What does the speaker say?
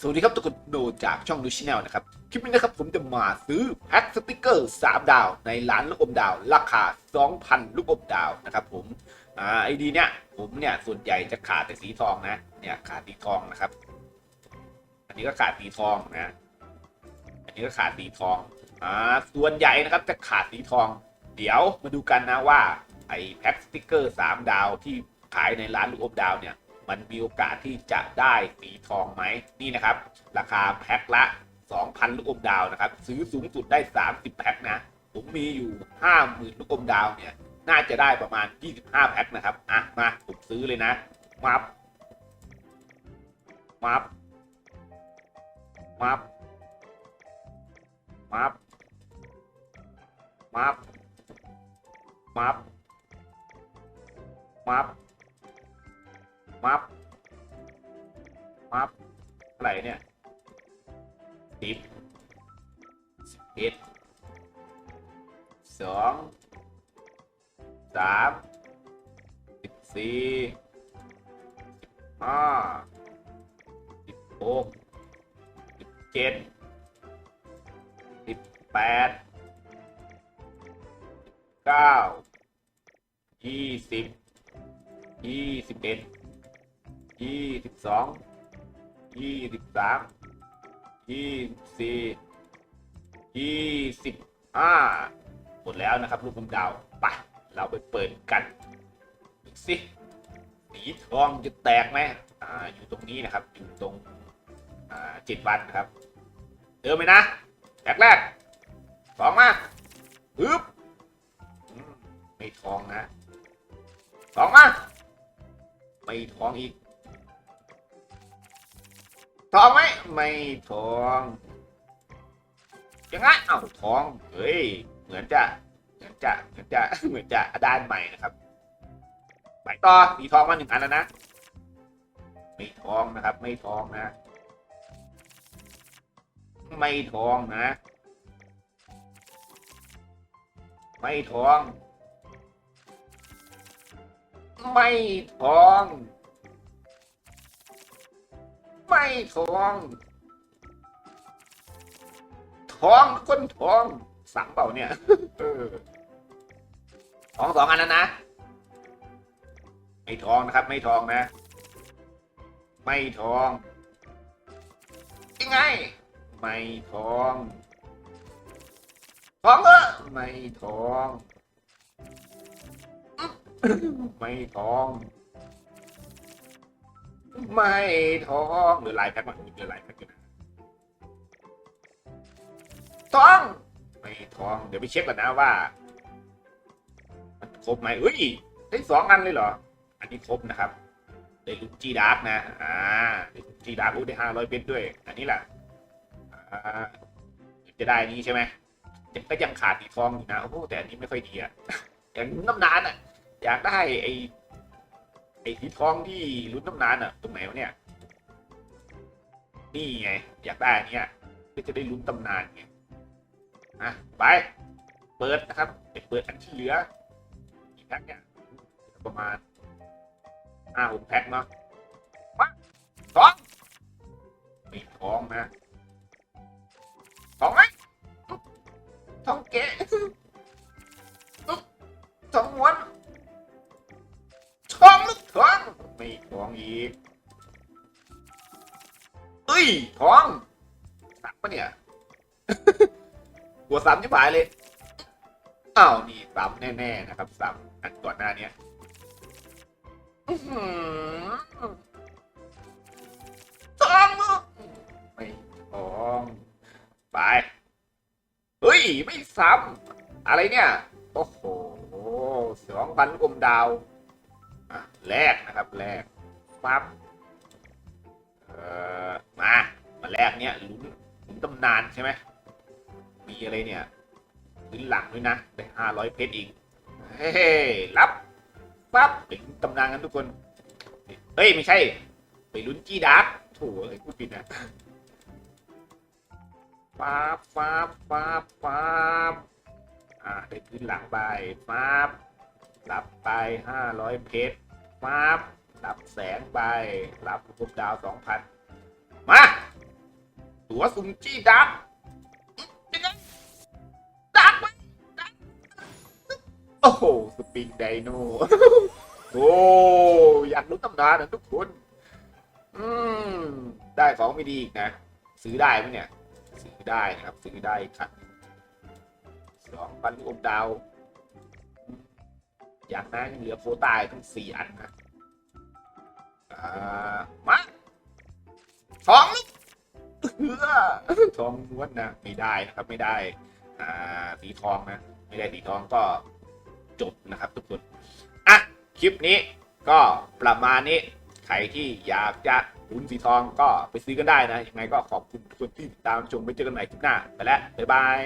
สวัสดีครับทุกคนโนจากช่องดูชแนลนะครับ คลิปนี้นะครับผมจะมาซื้อแพ็คสติกเกอร์ 3 ดาว ในร้านลูกอมดาว ราคา 2,000 ลูกอมดาวนะครับผมอ่าไอดีเนี่ยผมเนี่ยส่วนใหญ่จะขาดแต่สีทองนะเนี่ยขาดสีทองนะครับ อันนี้ก็ขาดสีทองนะ อันนี้ก็ขาดสีทองอ่าส่วนใหญ่นะครับจะขาดสีทอง เดี๋ยวมาดูกันนะว่าไอแพ็คสติกเกอร์ 3 ดาวที่ขายในร้านลูกอมดาวเนี่ย มันมีโอกาสที่จะได้สีทองไหมนี่นะครับ ราคาแพ็คละ 2,000 ลูกอมดาวนะครับ ซื้อสูงสุดได้ 30 แพ็คนะ ผมมีอยู่ 50,000 ลูกอมดาวเนี่ย น่าจะได้ประมาณ 25 แพ็คนะครับ อะ มาผมซื้อเลยนะ มับ มับ มับ มับ มับ มับ มับ มับมับอะไรเนี่ยสิบสิบเอ็ดสองสามสิบสี่สิบห้าสิบหกสิบเจ็ดสิบแปดเก้ายี่สิบยี่สิบเอ็ด ยี่สิบสองยี่สิบสามยี่สิบสี่ยี่สิบห้าหมดแล้วนะครับ ลูกกำดาวไปเราไปเปิดกันดูสิสีทองจะแตกไหมอ่าอยู่ตรงนี้นะครับ อยู่ตรงอ่าจ็ดวันครับเดินไปนะแรกแรกสองมาปึ๊บไม่ทองนะสองมาไม่ทองอีก ทองไหมไม่ทองยังไงเอ้าทองเฮ้ยเหมือนจะเหมือนจะเหมือนจะเหมือนจะด้านใหม่นะครับไปต่อมีทองมาหนึ่งอันแล้วนะไม่ทองนะครับ ไม่ทองนะ ไม่ทองนะ ไม่ทอง ไม่ทอง ไม่ทองทองก้นทองสังเปล่าเนี่ยทองสองอันแล้วนะ ไม่ทองนะครับ ไม่ทองนะ ไม่ทองยังไง ไม่ทองทองเออไม่ทอง ไม่ทอง ไม่ทองเหลือลายแพ็คมันเหลือหลายแพ็คอยู่นะทองไม่ทอง เดี๋ยวไปเช็คก่อนนะว่า มันครบไหมเอ้ย ได้สองอันเลยเหรอ อันนี้ครบนะครับ ได้ลูกจีดาร์กนะ อ่าได้ลูกจีดาร์กโอ้ได้ห้าร้อยเพชรด้วย อันนี้แหละอ่าจะได้นี้ใช่ไหมก็ยังขาดอีกทองอยู่นะ โอ้แต่อันนี้ไม่ค่อยดีอะอย่างน้ำนานอะอยากได้ไอ ไอ้สีทองที่ลุ้นน้ำนานอะตรงไหนวะเนี่ย นี่ไง อยากได้อันเนี่ยเพื่อจะได้ลุ้นตำนานไงอะไป เปิดนะครับไปเปิดอันที่เหลือกี่แพ็คเนี่ยประมาณห้าหกแพ็คเนาะมาทองไม่ท้องนะทองไหมทองเก๋ทองม้วน องลูกทองไม่ทองอีกเอ้ยทองสักปะเนี่ย หัวซ้ำยิ่หายเลยอ้าวนี่ซ้ำแน่ๆนะครับซ้ำอันก่อนหน้านี้ท้อหือทองไม่ทองไปเฮ้ย ไม่ซ้ำอะไรเนี่ย โอ้โหสองพันกลมดาว แลกนะครับแลกปั๊บเอ่อมามาแลกเนี่ยลุ้นลุ้นตำนานใช่ไหมมีอะไรเนี่ยลุ้นหลังด้วยนะได้ห้าร้อยเพชรอีกเฮ้ยรับปั๊บไปลุ้นตำนานกันทุกคนเฮ้ยไม่ใช่ ไปลุ้นจีดาร์กถูไอ้พูดผิดนะฟ้าบฟ้าบฟ้าบฟ้าบอ่าได้พื้นหลังไปฟ้าบรับไปห้าร้อยเพชร ฟ้าบรับแสงไป รับลูกดาวสองพันมา ตัวซุ่มจี้ดักยังไงดักไหมดักโอ้โห สปริงไดโน โอ้ อยากรู้ตำนานนะทุกคน อืม ได้ของไม่ดีอีกนะ ซื้อได้ไหมเนี่ย ซื้อได้นะครับ ซื้อได้ครับสองพันลูกอมดาว อย่างนั้นยังเหลือโคตาอีกทั้งสี่อันนะอ่ามาทองทองล้วนนะไม่ได้นะครับไม่ได้อ่าสีทองนะไม่ได้สีทองก็จบนะครับทุกคนอะคลิปนี้ก็ประมาณนี้ใครที่อยากจะลุ้นสีทองก็ไปซื้อกันได้นะยังไงก็ขอบคุณทุกคนที่ติดตามชมไปเจอกันใหม่คลิปหน้า ไปแล้วบ๊ายบาย